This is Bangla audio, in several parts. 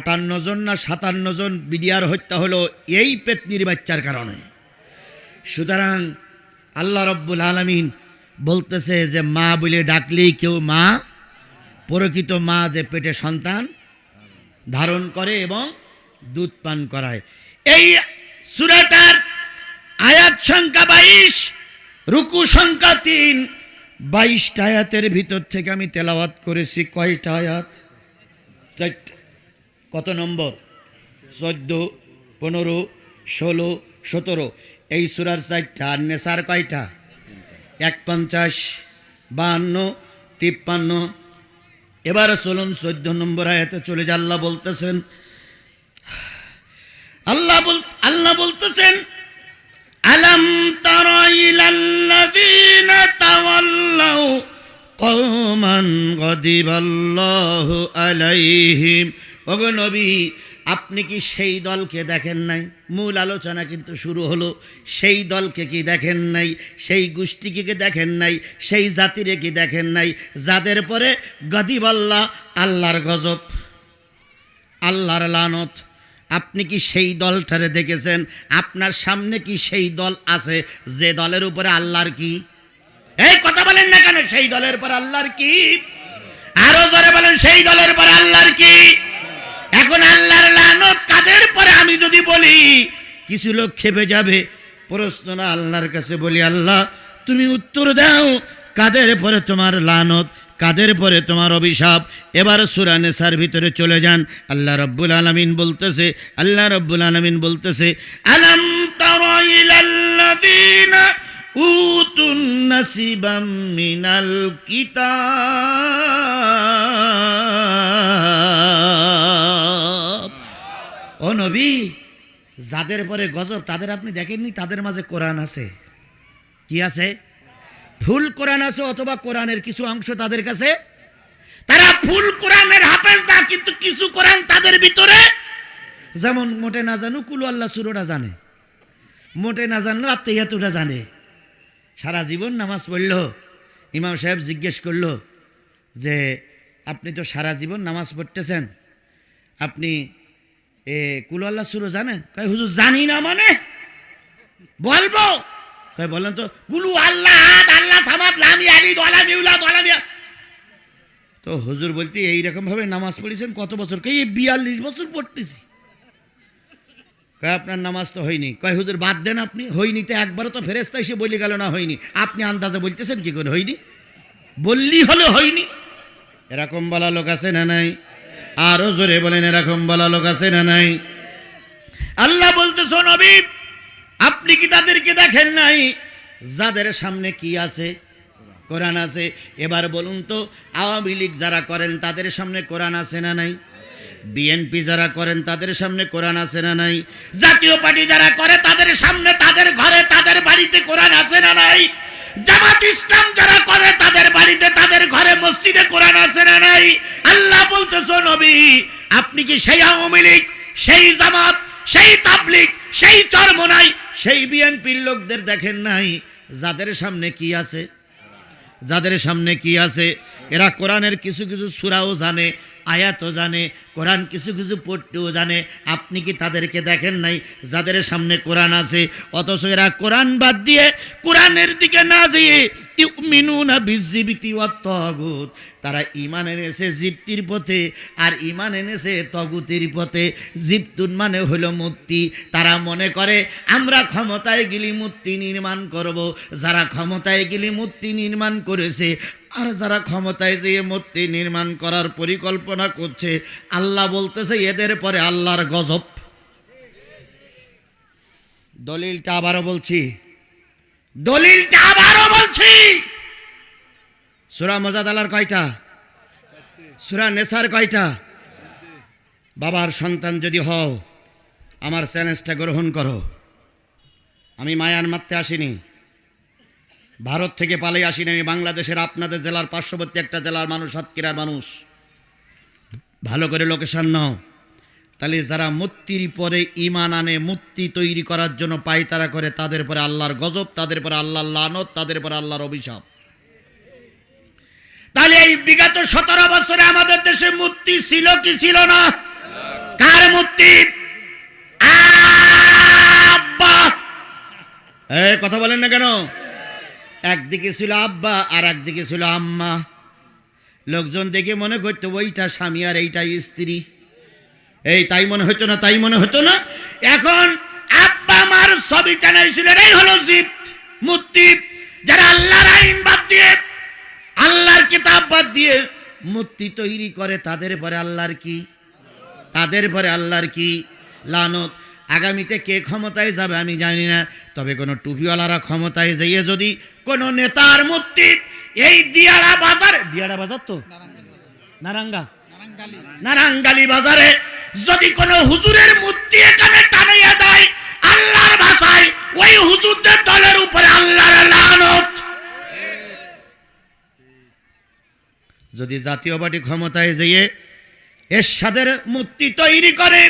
আটান্ন জন না সাতান্ন জন বিডিআর হত্যা হলো এই পেতনির বাচ্চার কারণে। সুতরাং আল্লাহ রব্বুল আলমিন বলতেছে যে মা বলে ডাকলেই কেউ মা, প্রকৃত মা যে পেটে সন্তান ধারণ করে এবং দুধ পান করায়। এই সুরাটার আয়াত সংখ্যা বাইশ, রুকু সংখ্যা তিন। বাইশটা আয়াতের ভিতর থেকে আমি তেলাওয়াত করেছি। কয়টা আয়াত? চারটা। কত নম্বর? চোদ্দ, পনেরো, ষোলো, সতেরো। এই সুরার চারটা আর নেশার কয়টা? এক পঞ্চাশ, বাহান্ন, তিপ্পান্ন। এবার চলুন চোদ্দ নম্বর আয়াতে চলে যা আল্লাহ বলতেছেন, আল্লাহ বল, আল্লাহ বলতেছেন, আলম তারা ইলাল্লাযীনা তাওয়াল্লাউ কওমান গদিবাল্লাহু আলাইহিম ওগো নবী, আপনি কি সেই দলকে দেখেন নাই? মূল আলোচনা কিন্তু শুরু হলো, সেই দলকে কি দেখেন নাই? সেই গোষ্ঠীকে কি দেখেন নাই? সেই জাতিরে কি দেখেন নাই? যাদের পরে গদিবাল্লাহ আল্লাহর গজব, আল্লাহর লানত। আপনি কি সেই দলটারে দেখেছেন? আপনার সামনে কি সেই দল আছে? যে দলের উপরে আল্লাহর কি? এই কথা বলেন না কেন? সেই দলের পর আল্লাহর কি? আরও জোরে বলেন, সেই দলের পর আল্লাহর কি? এখন আল্লাহর লানত কাদের পরে আমি যদি বলি, কিছু লোক খেপে যাবে। প্রশ্ন না আল্লাহর কাছে বলি, আল্লাহ, তুমি উত্তর দাও, কাদের পরে তোমার লানত, কাদের পরে তোমার অভিশাপ? এবার সুরানেসার ভিতরে চলে যান। আল্লাহ রব্বুল আলমিন বলতেছে, আল্লাহ রব্বুল আলমিন বলতেছে মিনাল কিতাব। ও নবী, যাদের পরে গজব, তাদের আপনি দেখেননি? তাদের মাঝে কোরআন আছে। কি আছে? ফুল কোরআন আছে অথবা কোরআনের কিছু অংশ তাদের কাছে? তারা ফুল কোরআনের হাফেজ না কিন্তু কিছু কোরআন তাদের ভিতরে? যেমন মোটে না জানু কুলু আল্লাহ সুরোটা জানে। মোটে না জানলো আত্মীয়তুটা জানে। সারা জীবন নামাজ পড়ল। ইমাম সাহেব জিজ্ঞেস করল যে, আপনি তো সারা জীবন নামাজ পড়তেছেন। আপনি এ, কুলু আল্লাহ সুরো জানেন কয়, হুজুর জানি না মানে? বলব। কয় বলেন তো, কুলু আল্লাহ আল্লাহ সামাদ লামি আলি দলা মিউলা দলা মিয়া তো হুজুর বলতে, এইরকম ভাবে নামাজ পড়েছেন, কত বছর? কে বিয়াল্লিশ বছর পড়তেছি। কয়, আপনার নামাজ তো হয়নি। কয়, হুজুর বাদ দেন আপনি, হয়নি তো একবারও তো ফেরেস্তা এসে বলে গেল না হয়নি। আপনি আন্দাজে বলতেছেন কি করে হয়নি? বললি হলে হয়নি। এরকম বলা লোক আছে না নাই? আরও জোরে বলেন, এরকম বলা লোক আছে না নাই? আল্লাহ বলতেছ নবী, আপনি কি তাদেরকে দেখেন নাই? যাদের সামনে কি আছে? কোরআন আছে। এবার বলুন তো, আওয়ামী লীগ যারা করেন, তাদের সামনে কোরআন আছে না নাই? বিএনপি যারা করেন, তাদের সামনে কোরআন আছে না নাই? জাতীয় পার্টি যারা করে, তাদের সামনে, তাদের ঘরে, তাদের বাড়িতে কোরআন আছে না নাই? জামাত ইসলাম যারা করে, তাদের বাড়িতে, তাদের ঘরে মসজিদে কোরআন আছে না নাই? আল্লাহ বলতেছো, নবী, আপনি কি সেই আওয়ামী লীগ, সেই জামাত, সেই তাবলিগ, সেই চরমনাই, সেই বিএনপির লোকদের দেখেন নাই? যাদের সামনে কি আছে? যাদের সামনে কি আছে? এরা কোরআনের কিছু কিছু সুরাও জানে আয়াতও জানে, কোরআন কিছু কিছু পড়তেও জানে। আপনি কি তাদেরকে দেখেন নাই? যাদের সামনে কোরআন আছে, অথচ এরা কোরআন বাদ দিয়ে কোরআনের দিকে না যেয়ে তগুত তারা ইমান এনেছে জিপ্তির পথে, আর ইমান এনেছে তগুতির পথে। জিপ্তুন মানে হলো মূর্তি তারা মনে করে, আমরা ক্ষমতায় গেলি মূর্তি নির্মাণ করব। যারা ক্ষমতায় গেলি মূর্তি নির্মাণ করেছে আর যারা ক্ষমতায় যেয়ে মূর্তি নির্মাণ করার পরিকল্পনা করছে, আল্লাহ বলতেছে এদের পরে আল্লাহর গজব। দলিলটা আবারও বলছি। দলিলটা আবারও বলছি! সুরা মজাদ আলার কয়টা? সুরা নেসার কয়টা? বাবার সন্তান যদি হও, আমার চ্যালেঞ্জটা গ্রহণ করো। আমি মায়ান মারতে আসিনি। ভারত থেকে পালিয়ে আসিনি আমি বাংলাদেশের আপনাদের জেলার পার্শ্ববর্তী একটা জেলার মানুষ সাতক্ষীরার মানুষ। ভালো করে লোকেশান নাও। তাহলে যারা মূর্তির পরে ইমান আনে মূর্তি তৈরি করার জন্য পায়তারা করে, তাদের পরে আল্লাহর গজব, তাদের পরে আল্লাহর লানত, তাদের পরে আল্লাহর অভিশাপ। তাহলে এই বিগত সতেরো বছরে আমাদের দেশে মূর্তি ছিল কি ছিল না? কার মূর্তি কথা বলেন না কেন? একদিকে ছিল আব্বা আর একদিকে ছিল আম্মা। লোকজন দেখে মনে করতো, ওইটা স্বামী আর এইটাই স্ত্রী। এই, তাই মনে হতো না, তাই মনে হতো না? এখন আব্বা মার ছবি টানাইছিল এই হলো জীব মূর্তি যারা আল্লাহর আইন বাদ দিয়ে, আল্লাহর কিতাব বাদ দিয়ে মূর্তি তৈরি করে, তাদের পরে আল্লাহর কি? তাদের পরে আল্লাহর কি? লানত। আগামীতে কে ক্ষমতায় যাবে আমি জানি না, তবে কোনো টুপিওয়ালারা ক্ষমতায় যাইয়ে যদি কোনো নেতার মূর্তি এই দিয়াড়া বাজার দিয়াড়া বাজার তো? নারাঙ্গা। নারাঙ্গালি বাজারে যদি কোনো হুজুরের মূর্তি এখানে টানাইয়া দেয়, আল্লাহর ভাষায়, ওই হুজুরদের দলের উপরে আল্লাহর লানত। যদি জাতীয় পার্টি ক্ষমতায় যেয়ে এরশাদের মূর্তি তৈরি করে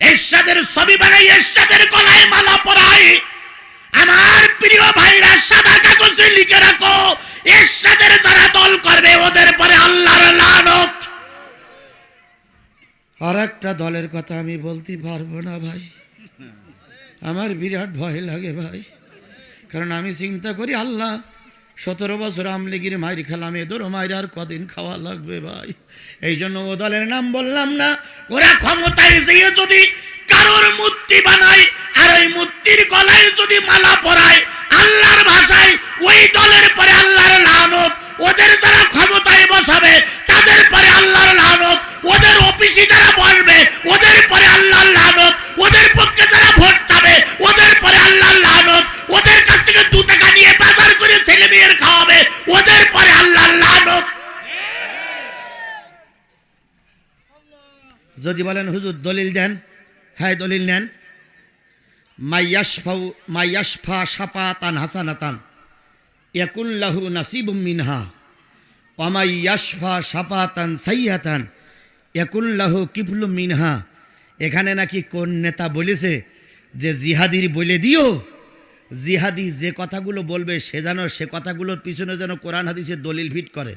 এরশাদের ছবি বানাই, এরশাদের গলায় মালা পরায় আমার প্রিয় ভাইরা সাদা কাগজে লিখে রাখো, এরশাদের যারা দল করবে, ওদের পরে আল্লাহর লানত। আর একটা দলের কথা আমি বলতে পারব না ভাই। আমার বিরাট ভয় লাগে ভাই। কারণ আমি চিন্তা করি আল্লাহ সতেরো বছর আমলিগির মাইর খেলাম এদেরও মাইর আর কদিন খাওয়া লাগবে ভাই। এই জন্য ও দলের নাম বললাম না, ওরা ক্ষমতায় যেয়ে যদি কারোর মূর্তি বানায় আর ওই মূর্তির গলায় যদি মালা পরায়, আল্লাহর ভাষায় ওই দলের পরে আল্লাহর লানত, ওদের যারা ক্ষমতায় বসাবে, তাদের পরে আল্লাহর লানত, ওদের অফিসে যারা বসবে, ওদের পরে আল্লাহর লানত, ওদের পক্ষে যারা ভোট চাবে, ওদের পরে আল্লাহর লানত, ওদের কাছ থেকে দু টাকা নিয়ে বাজার করে ছেলে মেয়ের খাওয়াবে ওদের পরে আল্লাহর লানত যদি বলেন, হুজুর, দলিল দেন? হ্যাঁ দলিল নেন। মাইয়াশফাউ মাইয়াশফা সাপাতান হাসানাতান মিনহা অমাইয়াশফা সাপাতান সাইয়াতান ইয়াকুল্লাহু কিফলু মিনহা। এখানে নাকি কোন নেতা বলেছে যে, জিহাদির বলে দিও। জিহাদি যে কথাগুলো বলবে, সে যেন, সে কথাগুলোর পিছনে যেন কোরআন হাদিসের দলিল ফিট করে।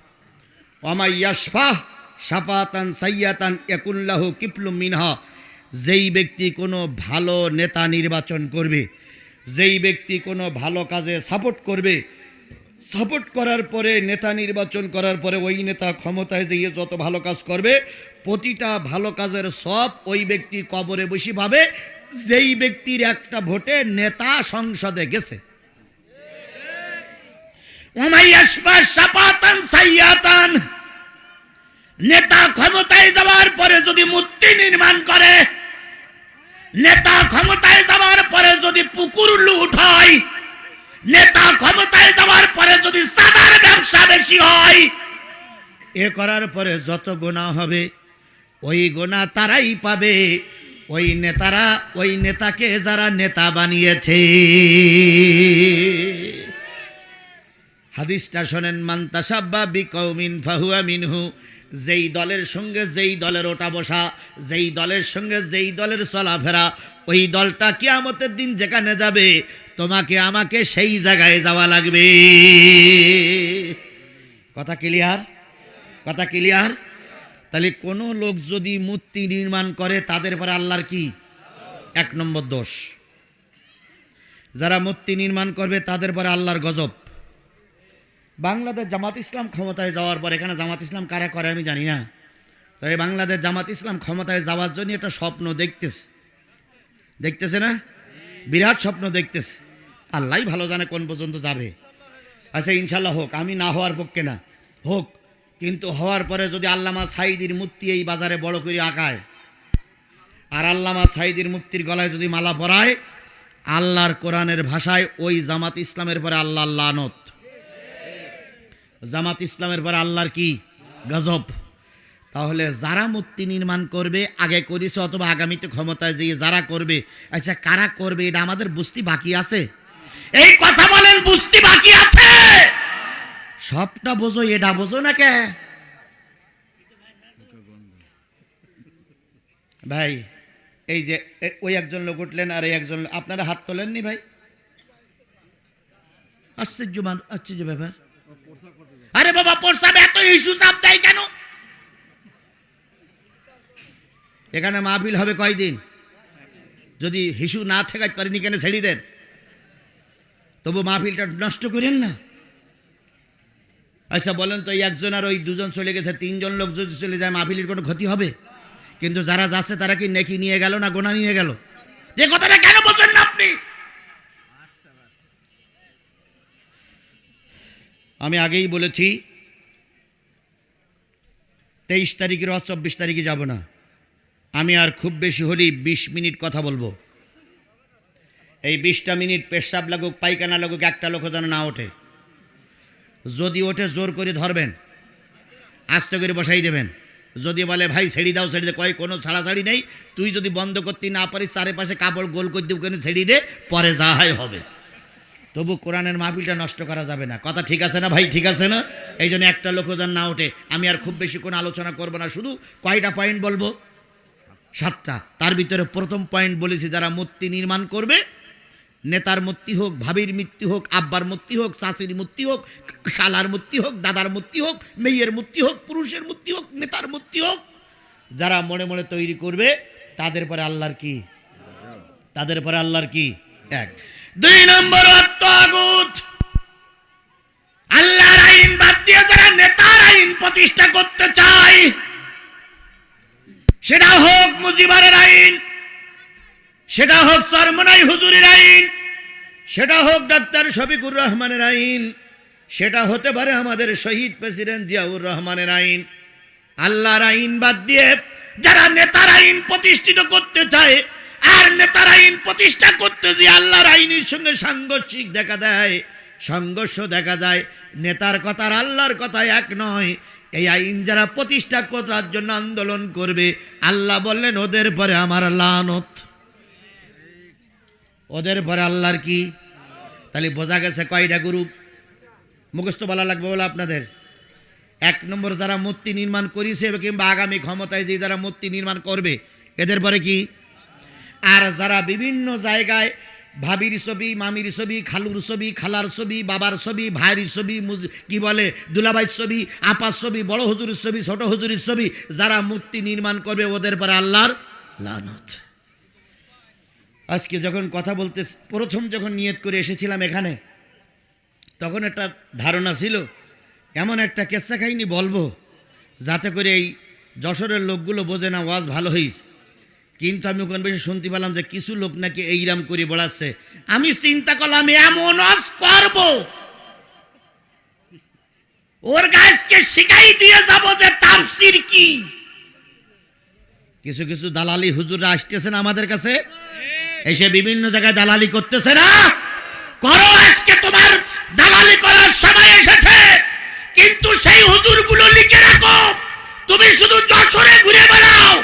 ওয়ামাইয়াশফা সাফাতান সাইয়াতান ইয়াকুল্লাহু কিফলুম মিনহা। যেই ব্যক্তি কোনো ভালো নেতা নির্বাচন করবে, যেই ব্যক্তি কোনো ভালো কাজে সাপোর্ট করবে, সাপোর্ট করার পরে, নেতা নির্বাচন করার পরে ওই নেতা ক্ষমতায় যেয়ে যত ভালো কাজ করবে, প্রতিটা ভালো কাজের সব ওই ব্যক্তি কবরে বসে পাবে যেই ব্যক্তির একটা ভোটে নেতা সংসদে গেছে। নেতা ক্ষমতায় যাওয়ার পরে যদি মূর্তি নির্মাণ করে, নেতা ক্ষমতায় যাওয়ার পরে যদি পুকুর লুট হয়, নেতা ক্ষমতায় যাওয়ার পরে যদি সাদার ব্যবসা বেশি হয়, এ করার পরে যত গোনা হবে, ওই গোনা তারাই পাবে। ওই নেতারা, ওই নেতাকে যারা নেতা বানিয়েছে। হাদিসটা শোনেন মান্তাসাব্বা বি বিকৌমিন ফাহুয়া মিনহু যেই দলের সঙ্গে যেই দলের ওটা বসা, যেই দলের সঙ্গে যেই দলের চলাফেরা, ওই দলটা কিয়ামতের দিন যেখানে যাবে, তোমাকে আমাকে সেই জায়গায় যাওয়া লাগবে। কথা ক্লিয়ার? কথা ক্লিয়ার? তাহলে কোনো লোক যদি মূর্তি নির্মাণ করে, তাদের পরে আল্লাহর কি? এক নম্বর দোষ। যারা মূর্তি নির্মাণ করবে, তাদের পরে আল্লাহর গজব। বাংলাদেশ জামাত ইসলাম ক্ষমতায় যাওয়ার পর এখানে জামাত ইসলাম কারা করে আমি জানি না। তবে বাংলাদেশ জামাত ইসলাম ক্ষমতায় যাওয়ার জন্য একটা স্বপ্ন দেখতেছে। দেখতেছে না? বিরাট স্বপ্ন দেখতেছে। আল্লাহ ভালো জানে কোন পর্যন্ত যাবে। আচ্ছা ইনশাল্লাহ হোক, আমি না হওয়ার পক্ষে না। হোক, কিন্তু হওয়ার পরে যদি আল্লামা সাইদির মূর্তি এই বাজারে বড় করে আঁকায়, আর আল্লামা সাইদির মূর্তির গলায় যদি মালা পরায়, আল্লাহর কোরআনের ভাষায় ওই জামাত ইসলামের পরে আল্লাহ লানত। জামাত ইসলামের পরে আল্লাহর কি? গজব। তাহলে যারা মূর্তি নির্মাণ করবে, আগে করেছে অথবা আগামীতে ক্ষমতায় যে যারা করবে। আচ্ছা কারা করবে? এটা আমাদের বুঝতে বাকি আছে। এই কথা বলেন, বুঝতে বাকি আছে। সবটা বোঝো, এটা বোঝো না কে? ভাই, এই যে ওই একজন লোক উঠলেন আর এই একজন, আপনারা হাত তোলেননি ভাই? আশ্চর্য মান আশ্চর্য ব্যাপার। আরে বাবা প্রসাব এত ইস্যু চাপ দেয় কেন? এখানে মাহফিল হবে কয়দিন? যদি হিসু না ঠেকাতে পারেনি কেন ছেড়ে দেন? তবু মাহফিলটা নষ্ট করেন না। আচ্ছা বলেন তো একজন আর ওই দুজন চলে গেছে, তিনজন লোক যদি চলে যায়, মাহফিলের কোনো ক্ষতি হবে? কিন্তু যারা যাচ্ছে, তারা কি নেকি নিয়ে গেল না গোনা নিয়ে গেল? যে কথাটা কেন বোঝেন না আপনি? আমি আগেই বলেছি, তেইশ তারিখের অ চব্বিশ তারিখে যাব না। আমি আর খুব বেশি হলেই বিশ মিনিট কথা বলব। এই বিশটা মিনিট পেশাব লাগুক, পায়খানা লাগুক, একটা লোক যেন না ওঠে। যদি ওঠে, জোর করে ধরবেন। আস্তে করে বসাই দেবেন। যদি বলে, ভাই, ছেড়ে দাও, ছেড়ে দে কয়, কোনো ছাড়াছাড়ি নেই। তুই যদি বন্ধ করতে না পারিস, চারিপাশে কাপড় গোল করে দিয়ে ওখানে ছেড়ে দে, পরে যা হবে। তবু কোরআনের মাহফিলটা নষ্ট করা যাবে না। কথা ঠিক আছে না ভাই? ঠিক আছে না? এই জন্য একটা লোক যেন না ওঠে। আমি আর খুব বেশি কোনো আলোচনা করব না। শুধু কয়টা পয়েন্ট বলব? সাতটা। তার ভিতরে প্রথম পয়েন্ট বলেছি, যারা মূর্তি নির্মাণ করবে, নেতার মূর্তি হোক, ভাবির মূর্তি হোক, আব্বার মূর্তি হোক, চাচির মূর্তি হোক, শালার মূর্তি হোক, দাদার মূর্তি হোক, মেয়ের মূর্তি হোক, পুরুষের মূর্তি হোক, নেতার মূর্তি হোক, যারা মনে মনে তৈরি করবে, তাদের পরে আল্লাহর কি? তাদের পরে আল্লাহর কি? এক। দুই নম্বর আল্লাহর আইন বাদ দিয়ে যারা নেতার আইন প্রতিষ্ঠা করতে চায়, সেটা হোক মুজিবারের আইন, সেটা হোক সরমনাই হুজুরের আইন, সেটা হোক ডাক্তার শফিকুর রহমানের আইন, সেটা হতে পারে আমাদের শহীদ প্রেসিডেন্ট জিয়াউর রহমানের আইন। আল্লাহর আইন বাদ দিয়ে যারা নেতার আইন প্রতিষ্ঠিত করতে চায় আর নেতার আইন প্রতিষ্ঠা করতে যে আল্লাহর আইনের সঙ্গে সাংঘর্ষিক দেখা দেয়, সংঘর্ষ দেখা যায়, নেতার কথা আর আল্লাহর কথা এক নয়, এই আইন যারা প্রতিষ্ঠা করার জন্য আন্দোলন করবে, আল্লাহ বললেন, ওদের পরে আমার লানত। ওদের পরে আল্লাহর কি? তাহলে বোঝা গেছে কয়টা গ্রুপ? মুখস্থ বলা লাগবে বলে আপনাদের। এক নম্বর যারা মূর্তি নির্মাণ করেছে কিংবা আগামী ক্ষমতায় যে যারা মূর্তি নির্মাণ করবে, এদের পরে কি? আর যারা বিভিন্ন জায়গায় ভাবির ছবি, মামির ছবি, খালুর ছবি, খালার ছবি, বাবার ছবি, ভাইয়ের ছবি কি বলে, দুলাভাইয়ের ছবি, আপার ছবি, বড় হুজুরের ছবি, ছোট হুজুরের ছবি, যারা মূর্তি নির্মাণ করবে ওদের পরে আল্লাহর লানত। আজকে যখন কথা বলতে প্রথম যখন নিয়ত করে এসেছিলাম এখানে, তখন একটা ধারণা ছিল, এমন একটা কেসা কাহিনী বলব, যাতে করে এই যশোরের লোকগুলো বোঝে না ওয়াজ ভালো হইস। কিন্তু আমি ওখানে বেশি শুনতে পেলাম যে কিছু লোক নাকি এইরাম করে বলাচ্ছে আমি চিন্তা করলাম, এমন করব। ওর গাছকে শিখাই দিয়ে যাব যে তাফসির কি। কিছু কিছু দালালি হুজুররা আসতেছেন আমাদের কাছে? এসে বিভিন্ন জায়গায় দালালি করতেছে না? করো, আজকে তোমার দালালি করার সময় এসেছে। কিন্তু সেই হুজুরগুলো লিখে রাখো। তুমি শুধু যশোরে ঘুরে বেড়াও।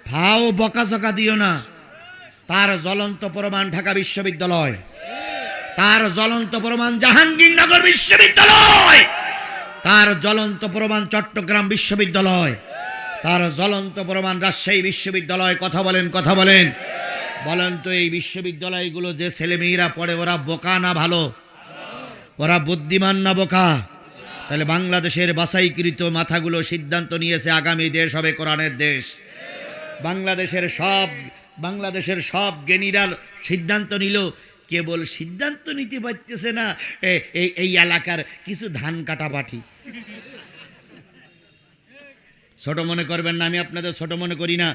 ফাও বকাঝকা দিও না। তার জ্বলন্ত প্রমাণ ঢাকা বিশ্ববিদ্যালয়। তার জ্বলন্ত প্রমাণ জাহাঙ্গীরনগর বিশ্ববিদ্যালয়। তার জ্বলন্ত প্রমাণ চট্টগ্রাম বিশ্ববিদ্যালয়। তার জ্বলন্ত প্রমাণ রাজশাহী বিশ্ববিদ্যালয়। কথা বলেন কথা বলেন। বলেন তো এই বিশ্ববিদ্যালয়গুলো যে ছেলেমেয়েরা পড়ে, ওরা বোকা না ভালো? ওরা বুদ্ধিমান না বোকা? তাহলে বাংলাদেশের বাছাইকৃত মাথাগুলো সিদ্ধান্ত নিয়েছে আগামী দেশ হবে কোরআনের দেশ। বাংলাদেশের সব বাংলাদেশের সব জ্ঞানীরা সিদ্ধান্ত নিল, কেবল সিদ্ধান্ত নিতে পারতেছে না এই এলাকার কিছু ধান কাটা পাঠি। ছোট মনে করবেন না, আমি আপনাদের ছোট মনে করি না,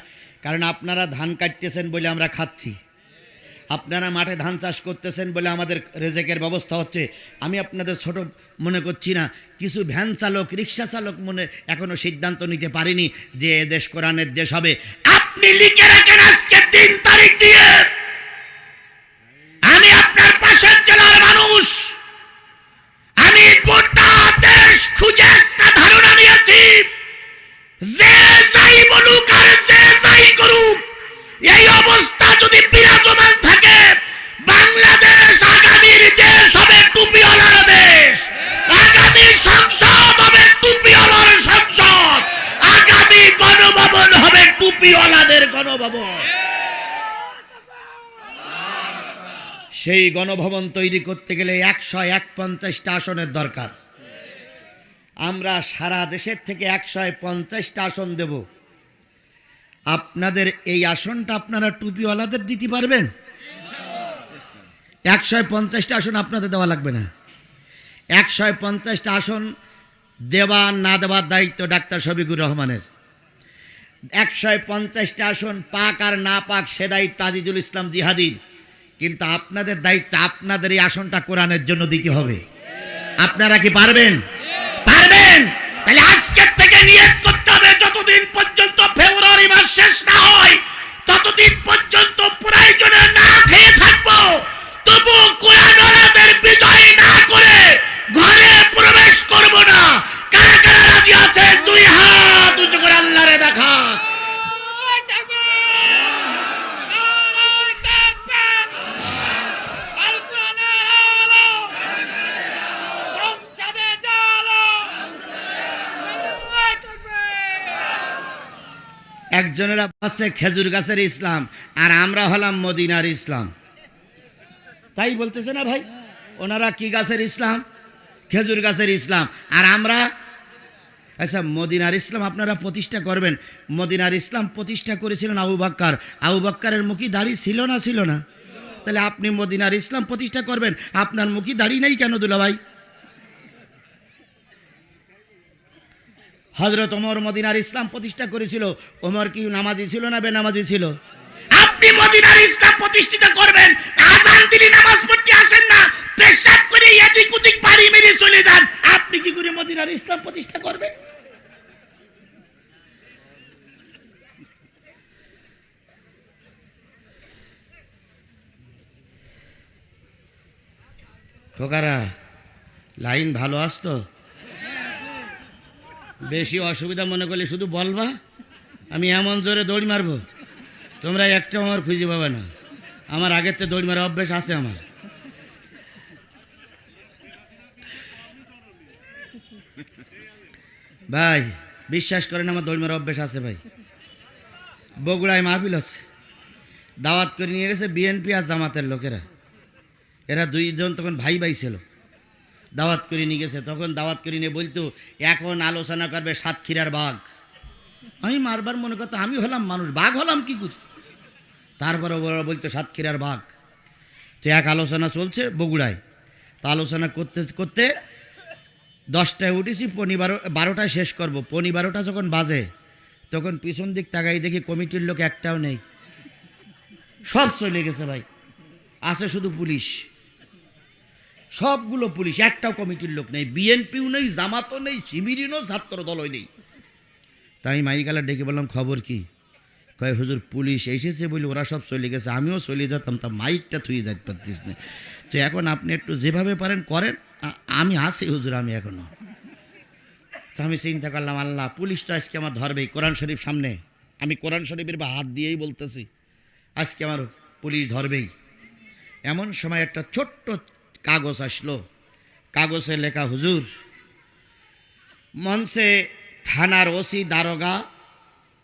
কারণ আপনারা ধান কাটতেছেন বলে আমরা খাচ্ছি। আপনারা মাঠে ধান চাষ করতেছেন বলে আমাদের রেজেকের ব্যবস্থা হচ্ছে। আমি আপনাদের ছোট মনে করছি না, কিছু ভ্যান চালক, রিক্সা চালক মনে এখনও সিদ্ধান্ত নিতে পারিনি যে দেশ কোরআনের দেশ হবে। আপনি লিখে রাখেন আজকে তিন তারিখ দিয়ে। আমি আপনার পাশের জেলার মানুষ। আমি গোটা দেশ খুঁজে একটা ধারণা নিয়েছি যে টুপিওয়ালাদের গণভবন। সেই গণভবন তৈরি করতে গেলে একশো এক পঞ্চাশটা আসনের দরকার। আমরা সারা দেশের থেকে একশো পঞ্চাশটা আসন দেব। আপনাদের এই আসনটা আপনারা টুপিওয়ালাদের দিতে পারবেন? একশো পঞ্চাশটা আসন আপনাদের দেওয়া লাগবে না। একশো পঞ্চাশটা আসন দেওয়া না দেওয়ার দায়িত্ব ডাক্তার শফিকুর রহমানের। একশো পঞ্চাশটা আসন পাক আর না পাক, সে দায়িত্ব আজিজুল ইসলাম জিহাদির। কিন্তু আপনাদের দায়িত্ব, আপনাদের এই আসনটা কোরআনের জন্য দিতে হবে। আপনারা কি পারবেন? পারবেন! তাহলে আজকের থেকে নিয়ত করতে হবে, যতদিন পর্যন্ত ফেব্রুয়ারি মাস শেষ না আছে খেজুর গাছের ইসলাম, আর আমরা হলাম মদিনার ইসলাম। তাই বলতেছে না ভাই? ওনারা কি গাছের ইসলাম? খেজুর গাছের ইসলাম। আর আমরা? আচ্ছা মদিনার ইসলাম আপনারা প্রতিষ্ঠা করবেন। মদিনার ইসলাম প্রতিষ্ঠা করেছিলেন আবু বাক্কার। আবু বাক্কারের মুখী দাড়ি ছিল না ছিল না? তাহলে আপনি মদিনার ইসলাম প্রতিষ্ঠা করবেন। আপনার মুখী দাড়ি নেই কেন দুলা হজরত ওমর মদিনার ইসলাম প্রতিষ্ঠা করেছিল। ওমর কি নামাজি ছিল না বেনামাজি ছিল? আপনি মদিনার ইসলাম প্রতিষ্ঠিত করবেন আজান দিলি নামাজ পড়তে আসেন না পেশাব করে এদিক ওদিক বাড়ি মেরে চলে যান। আপনি কি করে মদিনার ইসলাম প্রতিষ্ঠা করবেন? খোকারা লাইন ভালো আসতো? বেশি অসুবিধা মনে করলে শুধু বলবা, আমি এমন জোরে দৌড় মারবো, তোমরা একটা আমার খুঁজে পাবে না। আমার আগের তো দৌড় মারা অভ্যেস আছে আমার। ভাই, বিশ্বাস করেন আমার দৌড় মারা অভ্যেস আছে ভাই। বগুড়ায় মাহফিল আছে দাওয়াত করে নিয়ে গেছে বিএনপি আর জামাতের লোকেরা। এরা দুইজন তখন ভাই ভাই ছিল। দাওয়াত করে নিয়ে গেছে। তখন দাওয়াত করে নিয়ে বলতো, এখন আলোচনা করবে সাতক্ষীরার বাঘ। আমি মারবার মনে করতো, আমি হলাম মানুষ, বাঘ হলাম কি করি? তারপরে ওরা বলতো, সাতক্ষীরার বাঘ। তো এক আলোচনা চলছে বগুড়ায়। তা আলোচনা করতে করতে দশটায় উঠেছি, পনি বারো, বারোটায় শেষ করব। পনি বারোটা যখন বাজে, তখন পিছন দিক তাকাই দেখি কমিটির লোক একটাও নেই। সব চলে গেছে ভাই। আছে শুধু পুলিশ। সবগুলো পুলিশ, একটাও কমিটির লোক নেই। বিএনপিও নেই, জামাতও নেই শিবিরও ছাত্র দলই নেই তাই মাইকালা ডেকে বললাম, খবর কি? কয়, হুজুর, পুলিশ এসেছে বলে ওরা সব চলে গেছে, আমিও চলে যেতাম, তা মাইকটা থুয়ে যাইতে পারতিস না। তো এখন আপনি একটু যেভাবে পারেন, করেন। আমি আসি হুজুর, আমি এখনও তো আমি চিন্তা করলাম, আল্লাহ, পুলিশ তো আজকে আমার ধরবেই, কোরআন শরীফ সামনে। আমি কোরআন শরীফের বা হাত দিয়েই বলতেছি, আজকে আমার পুলিশ ধরবেই। এমন সময় একটা ছোট্ট কাগজ আসলো। কাগজে লেখা, হুজুর, মঞ্চে থানার ওসি, দারোগা,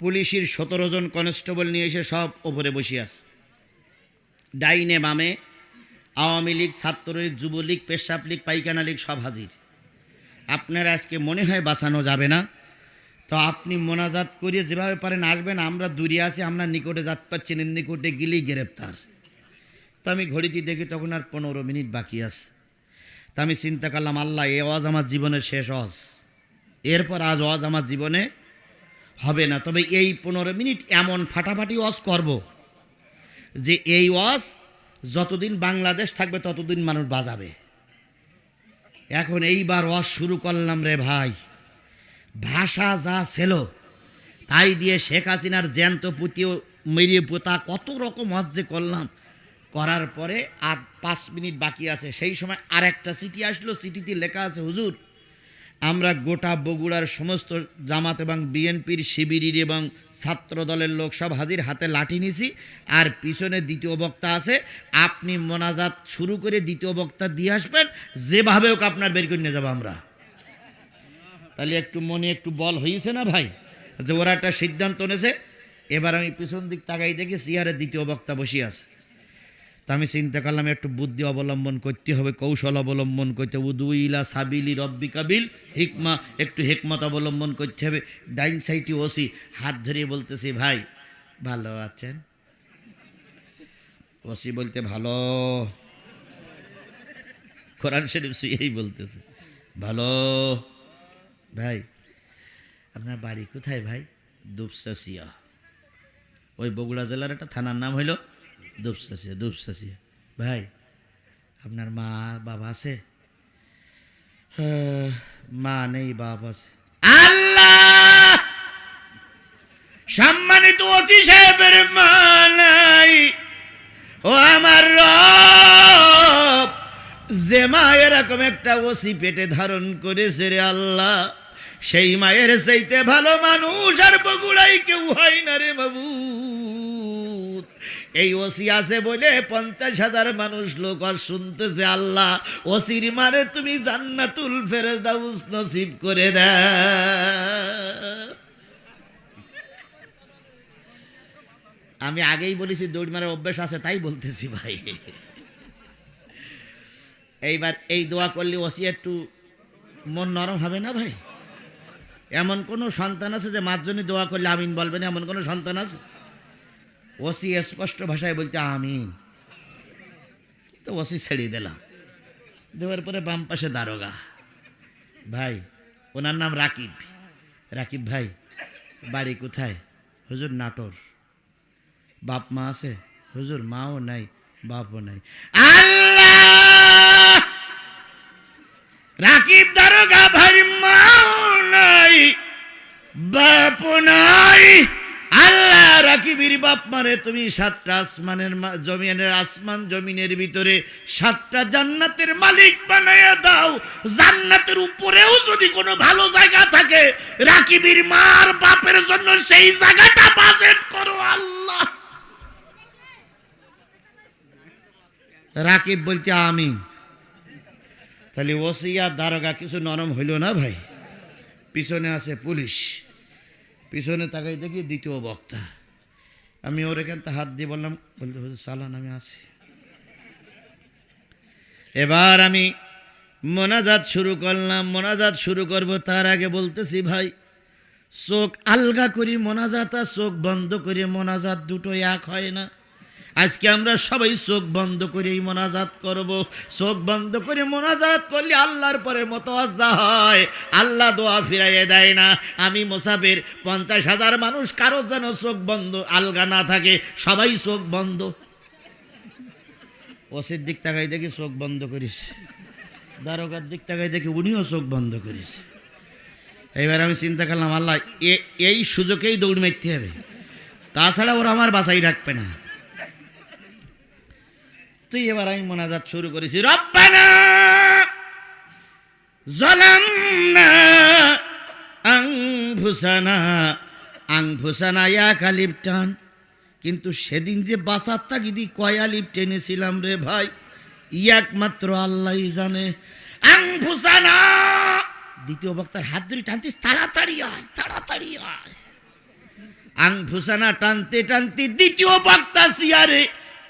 পুলিশের সতেরো জন কনস্টেবল নিয়ে এসে সব ওপরে বসে আছে। ডাইনে বামে আওয়ামী লীগ, ছাত্রলীগ, যুবলীগ, পেশাব লীগ পাইকানা লীগ সব হাজির। আপনার আজকে মনে হয় বাঁচানো যাবে না? তো আপনি মোনাজাত করিয়ে যেভাবে পারেন, আসবেন, আমরা দূরে আছি, আমরা নিকটে যাত পাচ্ছি না নিকটে গেলেই গ্রেপ্তার। তো আমি ঘড়িটি দেখি তখন আর পনেরো মিনিট বাকি আছে। তা আমি চিন্তা করলাম, আল্লাহ এ ওয়াজ আমার জীবনের শেষ ওয়াজ। এরপর আজ ওয়াজ আমার জীবনে হবে না। তবে এই পনেরো মিনিট এমন ফাটাফাটি ওয়াজ করব যে এই ওয়াজ যতদিন বাংলাদেশ থাকবে, ততদিন মানুষ বাজাবে। এখন এইবার ওয়াজ শুরু করলাম রে ভাই। ভাষা যা ছিল, তাই দিয়ে শেখ হাসিনার জ্যান্ত পুঁতিও, মেরিয়ে পোতা, কত রকম ওয়াজ যে করলাম। করার পরে আর পাঁচ মিনিট বাকি আছে। সেই সময় আর একটা চিঠি আসলো। চিঠিতে লেখা আছে, হুজুর, আমরা গোটা বগুড়ার সমস্ত জামাত এবং বিএনপির শিবিরের এবং ছাত্র দলের লোক সব হাজির হাতে লাঠি নিছি আর পিছনে দ্বিতীয় বক্তা আছে। আপনি মোনাজাত শুরু করে দ্বিতীয় বক্তা দিয়ে আসবেন, যেভাবে হোক আপনার বের করে নিয়ে যাব আমরা। তাহলে একটু মনে একটু বল হয়েছে না ভাই? যে ওরা একটা সিদ্ধান্ত নেছে। এবার আমি পিছন দিক তাকাই দেখি সিয়ারের দ্বিতীয় বক্তা বসে আছে। আমি চিন্তা করলাম, একটু বুদ্ধি অবলম্বন করতে হবে, কৌশল অবলম্বন করতে হবে। উদুইলা সাবিলি রব্বি কাবিল হিকমা, একটু হেকমত অবলম্বন করতে হবে। ডাইন সাইটি ওসি, হাত ধরিয়ে বলতেছি, ভাই, ভালো আছেন? ওসি বলতে, ভালো। কোরআন শরীফ শুয়েই বলতেছে, ভালো। ভাই, আপনার বাড়ি কোথায় ভাই? দুপসাসিয়া ওই বগুড়া জেলার একটা থানার নাম হইল দুপসাসিয়া দুপসাসিয়া ভাই, আপনার মা বাবা আছে? মা নেই, বাপ আছে। আল্লাহ! সম্মানিত অতি সাহেবের মা নাই। ও আমার রব, যে মা এরকম একটা ওসি পেটে ধারণ করেছে রে আল্লাহ, সেই মায়ের চাইতে ভালো মানুষ আর বগুড়াই কেউ হয় না রে বাবু এই ওসি আছে বলে পঞ্চাশ হাজার মানুষ লোক আর শুনতেছে আল্লাহ। ওসির মারে তুমি জান্নাতুল ফেরেজদা উস নসিব করে দাও আমি আগেই বলেছি দৌড় মারার অভ্যেস আছে, তাই বলতেছি ভাই। এইবার এই দোয়া করলে ওসি একটু মন নরম হবে না ভাই? এমন কোনো সন্তান আছে যে মাঝজনই দোয়া করলে আমিন বলবেন? এমন কোনো সন্তান আছে? ওসি স্পষ্ট ভাষায় বলতে আমিন। তো ওসি ছেড়ে দিলাম। দেওয়ার পরে বাম পাশে দারোগা। ভাই, ওনার নাম রাকিব। রাকিব ভাই, বাড়ি কোথায়? হুজুর নাটোর। বাপ মা আছে? হুজুর মাও নাই, বাপও নাই। রাকিব দারোগা ভাই মাও নাই বাপ নাই। আল্লাহ রাকিবির বাপ মারে তুমি সাতটা আসমানের জমিনের আসমান জমিনের ভিতরে সাতটা জান্নাতের মালিক বানাইয়া দাও। জান্নাতের উপরেও যদি কোনো ভালো জায়গা থাকে, রাকিবির মার বাপের জন্য সেই জায়গাটা বাজেট করো আল্লাহ। রাকিব বলতে আমি তাহলে ওসিয়া, দারোগা কিছু নরম হইল না ভাই? পিছনে আছে পুলিশ। পিছনে তাকাই দেখি দ্বিতীয় বক্তা। আমি ওর এখানটা হাত দিয়ে বললাম, বলতে, হুজুর, চালান, আমি আছি। এবার আমি মোনাজাত শুরু করলাম। মোনাজাত শুরু করব তার আগে বলতেছি, ভাই, চোখ আলগা করি মোনাজাত আর চোখ বন্ধ করে। মোনাজাত দুটো এক হয় না। আজকে আমরা সবাই চোখ বন্ধ করেই মোনাজাত করব। চোখ বন্ধ করে মোনাজাত করলে আল্লাহর পরে মতোয়াজা হয়। আল্লাহ দোয়া ফিরাইয়ে দেয় না। আমি মোসাফের পঞ্চাশ হাজার মানুষ, কারও যেন চোখ বন্ধ, আলগা না থাকে। সবাই চোখ বন্ধ। ওসির দিক তাকাই দেখি চোখ বন্ধ করিস। দারোগার দিক তাকাই দেখি উনিও চোখ বন্ধ করিস। এবার আমি চিন্তা করলাম, আল্লাহ এই সুযোগেই দৌড় মারতে হবে। তাছাড়া ওরা আমার বাসাই রাখবে না। তুই এবার আমি মোনাজাত শুরু করেছি। রব্বানা এক টান। কিন্তু সেদিন যে বাসার তাগিদি কয় আলিপ টেনেছিলাম রে ভাই, একমাত্র আল্লাহ জানে। আংভুসানা দ্বিতীয় বক্তার হাত ধরে টানতিস, তাড়াতাড়ি আয় তাড়াতাড়ি আয়। আংভুসানা টানতে টানতে দ্বিতীয় বক্তা সিয়ারে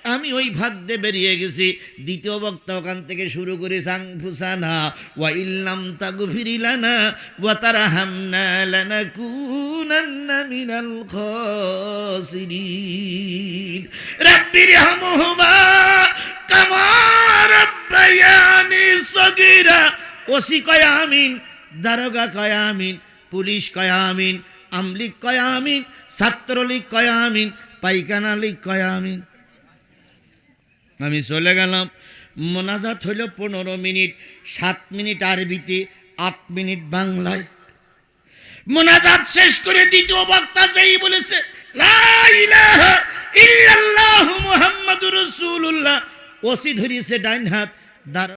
আমি ওই ভাগ দিয়ে বেরিয়ে গেছি। দ্বিতীয় বক্তা ওখান থেকে শুরু করে সাং ফুসানা ওয়া ইল্লাম তাগু ফিরিলানা ওয়া তারা হামনা লানা কুনান্না মিনাল খাসিরিন। রাব্বির হামহুমা কামা রাব্বায়ানি সগীরা। ওসি কয় আমিন, দারোগা কয় আমিন, পুলিশ কয় আমিন, আমলিক কয় আমিন, ছাত্রলীগ কয় আমিন পাইকানা লীগ আমিন। আমি চলে গেলাম। মোনাজাত হইল পনেরো মিনিট, সাত মিনিট আরবিতে, আট মিনিট বাংলায়। মোনাজাত শেষ করে দ্বিতীয় বক্তা যেই বলেছে ওসি ধরিয়েছে ডাইন হাত, দাঁড়।